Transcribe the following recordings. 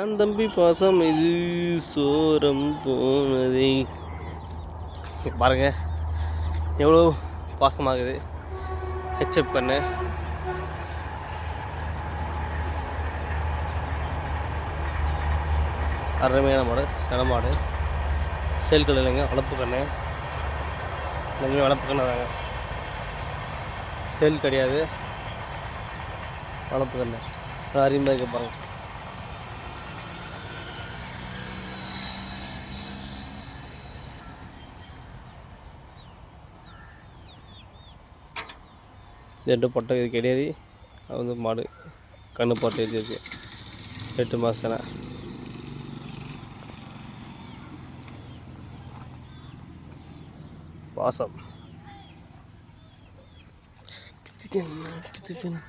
நான் தம்பி பாசம் இது சோரம் போனதே. பாருங்க எவ்வளோ பாசமாகுது. ஹெச்அப் பண்ண. அருமையான மாடு செனமாடு மாடு. இல்லைங்க வளர்ப்பு கண்ணு. எல்லாமே வளர்ப்பு கண்ணு தாங்க. சேல் கிடையாது. வளர்ப்பு கண்ணு. அருமையாக இருக்க பாருங்கள் ரெண்டு பொட்டை இது கிடையாது. அது வந்து மாடு கண்ணு போட்டு வச்சிருக்கு எட்டு மாதம் பாசம் கிச்சிக்கன் கிச்சிக்கன்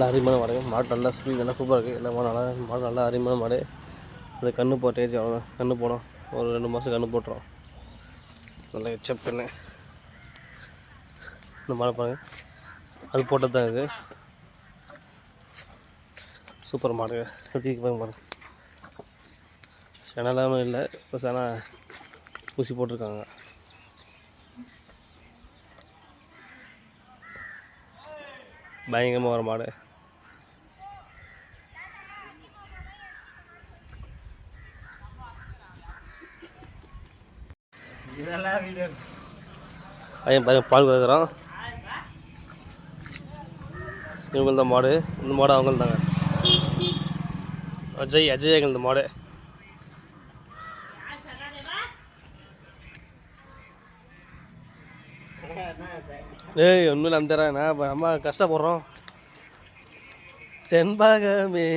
நல்லா அருமையான மாடுங்க மாடு நல்லா ஸ்பீட் நல்லா சூப்பராக இருக்குது எல்லா மாடு நல்லா மாடு நல்லா அருமையான மாடு. அது கண்ணு போட்ட ஏஜ் அவ்வளோ கண்ணு போடும். ஒரு ரெண்டு மாதம் கண்ணு போட்டுரும். நல்லா எச்சப் பண்ணு இந்த மாடு பாருங்கள் அது போட்டது தான் இது. சூப்பர் மாடுங்க எப்படி இருக்கு பாருங்க பாருங்க. இல்லை. இப்போ சென ஊசி போட்டிருக்காங்க. பயங்கரமாக வர மாடு. பையன் பையன் பால் கொடுக்குறான் இவங்க தான் மாடு. இந்த மாடு அவங்க தாங்க அஜய் அஜய் எங்கள் இந்த மாடு. ஏய் ஒன்றும் நம்புறேன் நான் அம்மா கஷ்டப்படுறோம். செண்பாகமே